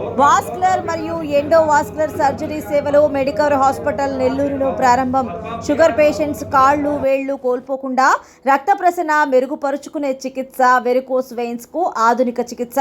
Oh. Vascular మరియు endovascular surgery సేవలు medical hospital నెల్లూరులో ప్రారంభం. షుగర్ పేషెంట్స్ కాళ్ళు వేళ్ళు కోల్పోకుండా రక్త ప్రసరణ మెరుగుపరుచుకునే చికిత్స వెరికోస్ వెయిన్స్కు ఆధునిక చికిత్స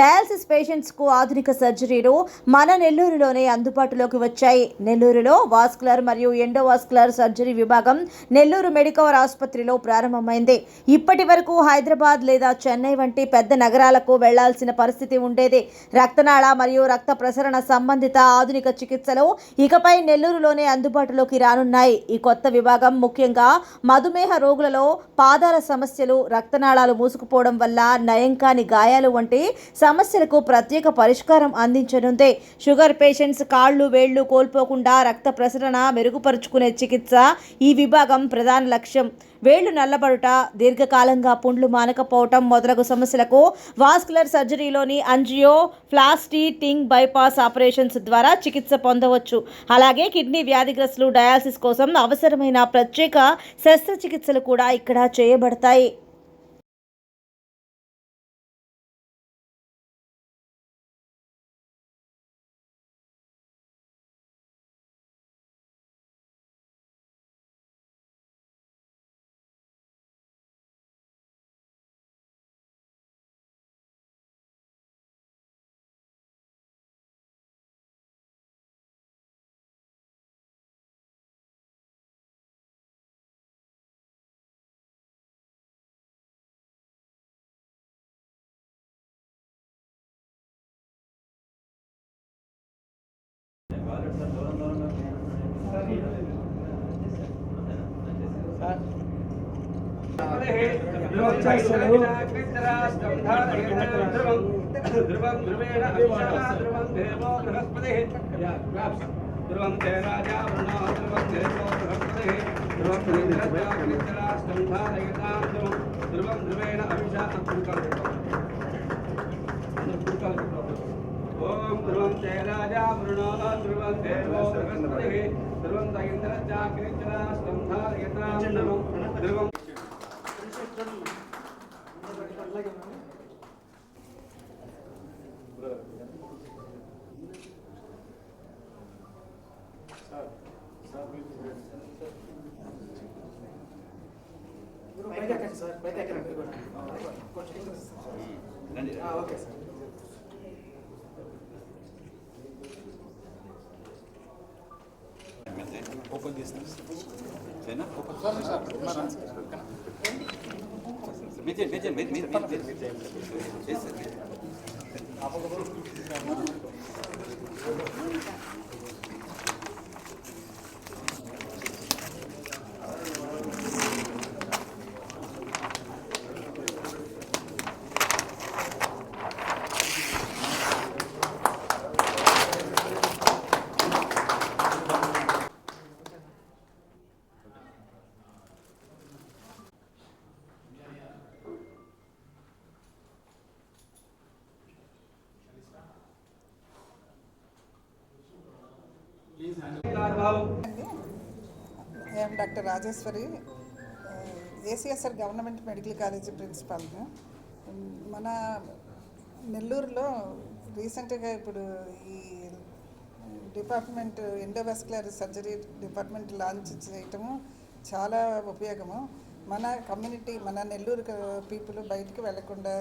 డయాలసిస్ పేషెంట్స్కు ఆధునిక సర్జరీలు మన నెల్లూరులోనే అందుబాటులోకి వచ్చాయి. నెల్లూరులో వాస్కులర్ మరియు ఎండోవాస్కులర్ సర్జరీ విభాగం నెల్లూరు మెడికవర్ ఆసుపత్రిలో ప్రారంభమైంది. ఇప్పటి వరకు హైదరాబాద్ లేదా చెన్నై వంటి పెద్ద నగరాలకు వెళ్ళాల్సిన పరిస్థితి ఉండేది. రక్తనాళ మరియు రక్త ప్రసరణ సంబంధిత ఆధునిక చికిత్సలు ఇకపై నెల్లూరులోనే అందుబాటులోకి రానున్నాయి. ఈ కొత్త విభాగం ముఖ్యంగా మధుమేహ రోగులలో పాదాల సమస్యలు రక్తనాళాలు మూసుకుపోవడం వల్ల నయం కాని గాయాలు వంటి సమస్యలకు ప్రత్యేక పరిష్కారం అందించనుంది. షుగర్ పేషెంట్స్ కాళ్ళు వేళ్ళు కోల్పోకుండా రక్త ప్రసరణ మెరుగుపరుచుకునే చికిత్స ఈ విభాగం ప్రధాన లక్ష్యం. వేళ్ళు నల్లబడుట దీర్ఘకాలంగా పుండ్లు మానకపోవటం మొదలగు సమస్యలకు వాస్కులర్ సర్జరీలోని అంజియో ప్లాస్టీ టింగ్ బైపాస్ ఆపరేషన్స్ ద్వారా చికిత్స పొందవచ్చు. అలాగే కిడ్నీ వ్యాధిగ్రస్తులు డయాలసిస్ కోసం అవసరమైన ప్రత్యేక శస్త్రచికిత్సలు కూడా ఇక్కడ చేయబడతాయి. ధ్రువం తే రాజా వృణో ధ్రువం దేవో బృహస్పతి ధ్రువం ఇంద్రస్తం ధారయతాం ధ్రువం ధ్రువం ధ్రువేణ అభిషా ఓం ధ్రువం రాజా వృణో ధ్రువం బృహస్పతి ధ్రువం ధ్రువం బయట ఎక్కండి సార్ బయట ఎక్కండి కొంచెం ఓకే సార్ సరేనా ఓపెన్ మీరు చేయండి మీరు చేయండి మీరు నేను doctor Rajeshwari ACSR government medical college ప్రిన్సిపాల్గా మన నెల్లూరులో రీసెంట్గా ఇప్పుడు ఈ department endovascular surgery department launch చేయటము చాలా ఉపయోగము. మన కమ్యూనిటీ మన నెల్లూరు పీపుల్ బయటికి వెళ్ళకుండా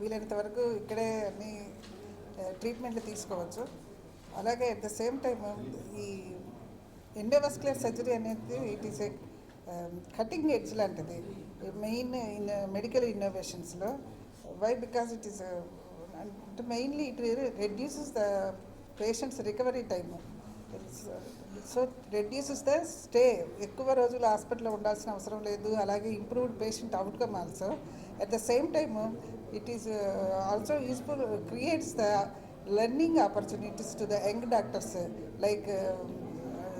వీలైనంత వరకు ఇక్కడే అన్ని ట్రీట్మెంట్లు తీసుకోవచ్చు. అలాగే అట్ ద సేమ్ టైం ఈ ఎండోవాస్కులర్ సర్జరీ అనేది it is a cutting edge లాంటిది. మెయిన్ ఇన్ మెడికల్ ఇన్నోవేషన్స్లో వై బికాస్ ఇట్ ఈస్ అంటే mainly it reduces the patients recovery time so reduces the stay ఎక్కువ రోజులు హాస్పిటల్లో ఉండాల్సిన అవసరం లేదు. అలాగే improved patient outcome also at the same time it is also useful creates the learning opportunities to the young doctors like uh,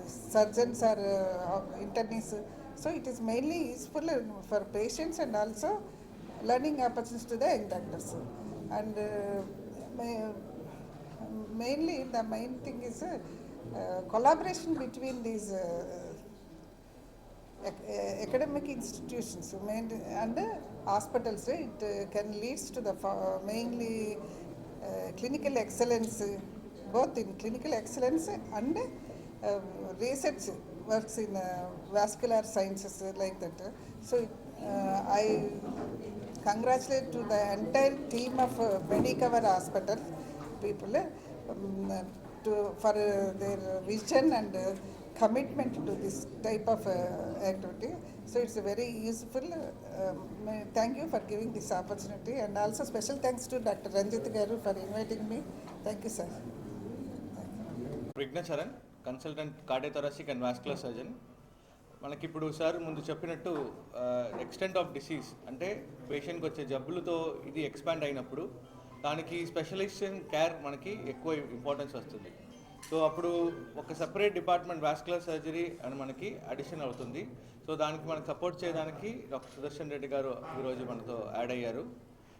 surgeons or uh, internists. So it is mainly useful for patients and also learning opportunities to the young doctors. And uh, ma- mainly the main thing is collaboration between these academic institutions and hospitals. It can leads to the mainly clinical excellence, both in clinical excellence and uh, research works in uh, vascular sciences like that. So uh, I congratulate to the entire team of uh, Medicover Hospital people um, to, for uh, their vision and commitment to this type of activity. So it's very useful thank you for giving this opportunity and also special thanks to doctor Ranjit garu for inviting me thank you sir me. Consultant cardiothoracic and vascular surgeon మనకి ఇప్పుడు sir ముందు చెప్పినట్టు extent of disease అంటే పేషెంట్కి వచ్చే జబ్బులతో ఇది expand అయినప్పుడు దానికి స్పెషలైజేషన్ కేర్ మనకి ఎక్కువ ఇంపార్టెన్స్ వస్తుంది. సో అప్పుడు ఒక సెపరేట్ డిపార్ట్మెంట్ వాస్కులర్ సర్జరీ అని మనకి అడిషన్ అవుతుంది. సో దానికి మనకు సపోర్ట్ చేయడానికి డాక్టర్ సుదర్శన్ రెడ్డి గారు ఈరోజు మనతో యాడ్ అయ్యారు.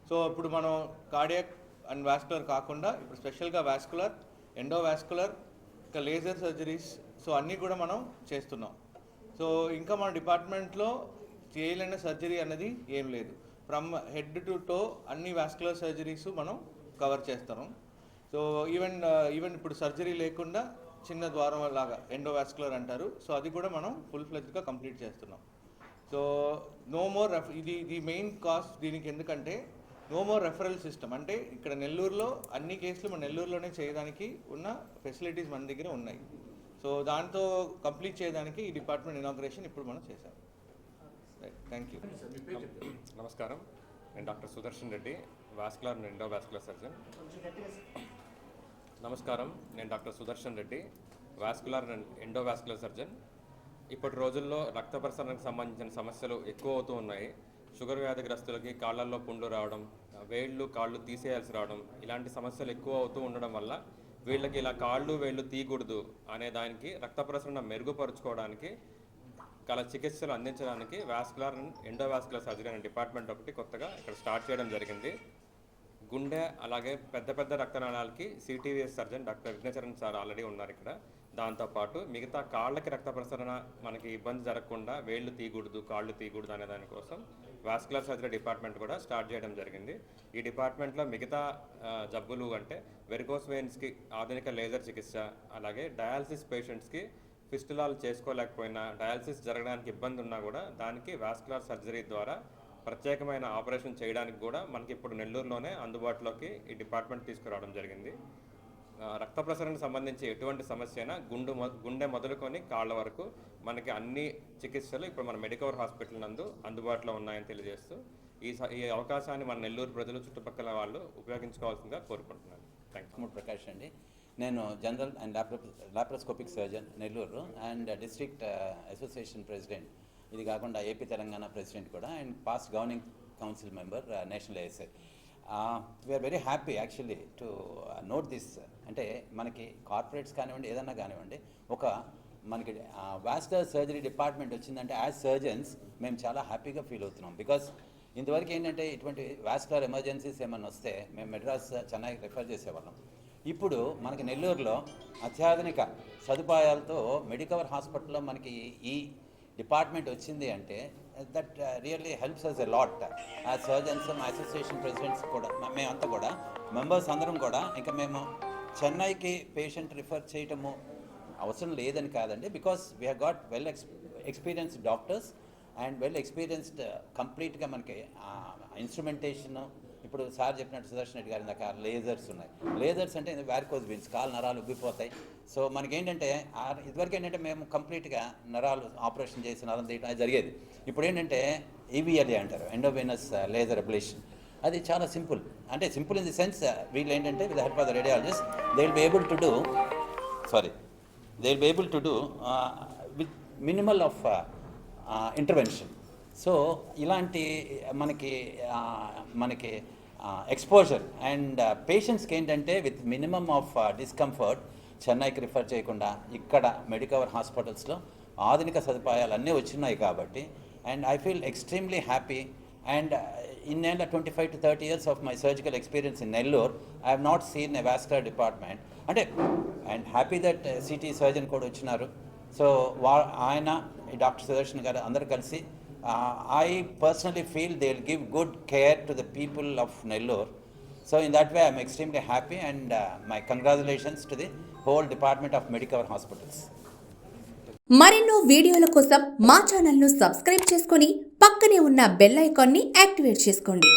సో ఇప్పుడు మనం కార్డియాక్ అండ్ వాస్కులర్ కాకుండా ఇప్పుడు స్పెషల్గా వాస్కులర్ ఎండోవాస్కులర్ ఇంకా లేజర్ సర్జరీస్ సో అన్నీ కూడా మనం చేస్తున్నాం. సో ఇంకా మన డిపార్ట్మెంట్లో చేయలేని సర్జరీ అన్నది ఏం లేదు. ఫ్రమ్ హెడ్ టు టో అన్ని వాస్కులర్ సర్జరీస్ మనం కవర్ చేస్తాము సో ఈవెన్ ఈవెన్ ఇప్పుడు సర్జరీ లేకుండా చిన్న ద్వారం లాగా ఎండోవాస్కులర్ అంటారు. సో అది కూడా మనం ఫుల్ ఫ్లెజ్గా కంప్లీట్ చేస్తున్నాం. సో నో మోర్ రెఫ్ ఇది ఇది మెయిన్ కాస్ట్ దీనికి ఎందుకంటే నో మోర్ రెఫరల్ సిస్టమ్ అంటే ఇక్కడ నెల్లూరులో అన్ని కేసులు మన నెల్లూరులోనే చేయడానికి ఉన్న ఫెసిలిటీస్ మన దగ్గర ఉన్నాయి. సో దాంతో కంప్లీట్ చేయడానికి ఈ డిపార్ట్మెంట్ ఇనాగ్రేషన్ ఇప్పుడు మనం చేశాం. థ్యాంక్ యూ నమస్కారం. నేను doctor Sudarshan Reddy vascular and endovascular surgeon నమస్కారం. నేను doctor Sudarshan Reddy vascular and endovascular surgeon. ఇప్పటి రోజుల్లో రక్త ప్రసరణకు సంబంధించిన సమస్యలు ఎక్కువ అవుతూ ఉన్నాయి. షుగర్ వ్యాధిగ్రస్తులకి కాళ్ళల్లో పుండ్లు రావడం వేళ్ళు కాళ్ళు తీసేయాల్సి రావడం ఇలాంటి సమస్యలు ఎక్కువ అవుతూ ఉండడం వల్ల వీళ్ళకి ఇలా కాళ్ళు వేళ్ళు తీయకూడదు అనే దానికి రక్త ప్రసరణ మెరుగుపరుచుకోవడానికి గల చికిత్సలు అందించడానికి వాస్కులర్ అండ్ ఎండోవాస్కులర్ సర్జరీ అనే డిపార్ట్మెంట్ ఒకటి కొత్తగా ఇక్కడ స్టార్ట్ చేయడం జరిగింది. గుండె అలాగే పెద్ద పెద్ద రక్తనాళాలకి CTVS surgeon doctor Vighnacharan sir already ఉన్నారు ఇక్కడ. దాంతోపాటు మిగతా కాళ్ళకి రక్త ప్రసరణ మనకి ఇబ్బంది జరగకుండా వేళ్ళు తీయకూడదు కాళ్ళు తీయకూడదు అనే దానికోసం వాస్కులర్ సర్జరీ డిపార్ట్మెంట్ కూడా స్టార్ట్ చేయడం జరిగింది. ఈ డిపార్ట్మెంట్లో మిగతా జబ్బులు అంటే వెరికోస్ వెయిన్స్కి ఆధునిక లేజర్ చికిత్స అలాగే డయాలసిస్ పేషెంట్స్కి ఫిస్టులాలు చేసుకోలేకపోయినా డయాలసిస్ జరగడానికి ఇబ్బంది ఉన్నా కూడా దానికి వాస్కులర్ సర్జరీ ద్వారా ప్రత్యేకమైన ఆపరేషన్ చేయడానికి కూడా మనకి ఇప్పుడు నెల్లూరులోనే అందుబాటులోకి ఈ డిపార్ట్మెంట్ తీసుకురావడం జరిగింది. రక్త ప్రసరణకు సంబంధించి ఎటువంటి సమస్య అయినా గుండు మొ- గుండె మొదలుకొని కాళ్ళ వరకు మనకి అన్ని చికిత్సలు ఇప్పుడు మన మెడికవర్ హాస్పిటల్ నందు అందుబాటులో ఉన్నాయని తెలియజేస్తూ ఈ స- ఈ అవకాశాన్ని మన నెల్లూరు ప్రజలు చుట్టుపక్కల వాళ్ళు ఉపయోగించుకోవాల్సిందిగా కోరుకుంటున్నాను. థ్యాంక్ యూ మూడు ప్రకాష్ అండి. నేను general and laparoscopic surgeon Nellore and district association president ఇది కాకుండా ఏపీ తెలంగాణ ప్రెసిడెంట్ కూడా and past governing council member national ASI we're very happy actually to note this అంటే మనకి కార్పొరేట్స్ కానివ్వండి ఏదన్నా కానివ్వండి ఒక మనకి వాస్టర్ సర్జరీ డిపార్ట్మెంట్ వచ్చిందంటే యాజ్ సర్జన్స్ మేము చాలా హ్యాపీగా ఫీల్ అవుతున్నాం. బికాస్ ఇంతవరకు ఏంటంటే ఇటువంటి వాస్కులర్ ఎమర్జెన్సీస్ ఏమైనా వస్తే మేము మెడ్రాస్ uh, చెన్నై రిఫర్ చేసేవాళ్ళం. ఇప్పుడు మనకి నెల్లూరులో అత్యాధునిక సదుపాయాలతో మెడికవర్ హాస్పిటల్లో మనకి ఈ డిపార్ట్మెంట్ వచ్చింది అంటే that really helps us a lot ఆ సర్జన్స్ మా అసోసియేషన్ ప్రెసిడెంట్స్ కూడా మేమంతా కూడా మెంబర్స్ అందరం కూడా ఇంకా మేము చెన్నైకి పేషెంట్ రిఫర్ చేయటము అవసరం లేదని కాదండి because we have well ex experienced doctors and well experienced కంప్లీట్గా మనకి ఇన్స్ట్రుమెంటేషన్ ఇప్పుడు సార్ చెప్పినట్టు సుదర్శన్ రెడ్డి గారి దాకా లేజర్స్ ఉన్నాయి. లేజర్స్ అంటే వ్యారికోజ్ బీన్స్ కాలు నరాలు ఉబ్బిపోతాయి. సో మనకేంటంటే ఇదివరకు ఏంటంటే మేము కంప్లీట్గా నరాలు ఆపరేషన్ చేసి నరం తీయడం అది జరిగేది. ఇప్పుడు ఏంటంటే ఈవీఎల్ఏ అంటారు ఎండోవెనస్ లేజర్ అబ్లేషన్ అది చాలా సింపుల్. అంటే simple in the sense uh, వీళ్ళు ఏంటంటే with help of the radiologist they will be able to do sorry they will be able to do with minimal of intervention so ఇలాంటి మనకి uh, మనకి exposure and పేషెంట్స్కి ఏంటంటే with minimum of discomfort చెన్నైకి refer చేయకుండా ఇక్కడ Medicover హాస్పిటల్స్లో ఆధునిక సదుపాయాలు అన్నీ వచ్చినాయి కాబట్టి and I feel extremely happy and in నేల twenty five to thirty years of my surgical experience in Nellore I have not seen a vascular department అంటే and happy that CT surgeon కూడా వచ్చినారు. సో వా ఆయన doctor Sudarshan గారు అందరు కలిసి uh, I personally feel they'll give good care to the people of Nellore. So in that way, I'm extremely happy and uh, my congratulations to the whole Department of Medicover Hospitals. మరెన్నో వీడియోల కోసం మా ఛానల్ను subscribe చేసుకొని పక్కనే ఉన్న bell ఐకాన్ని activate చేసుకోండి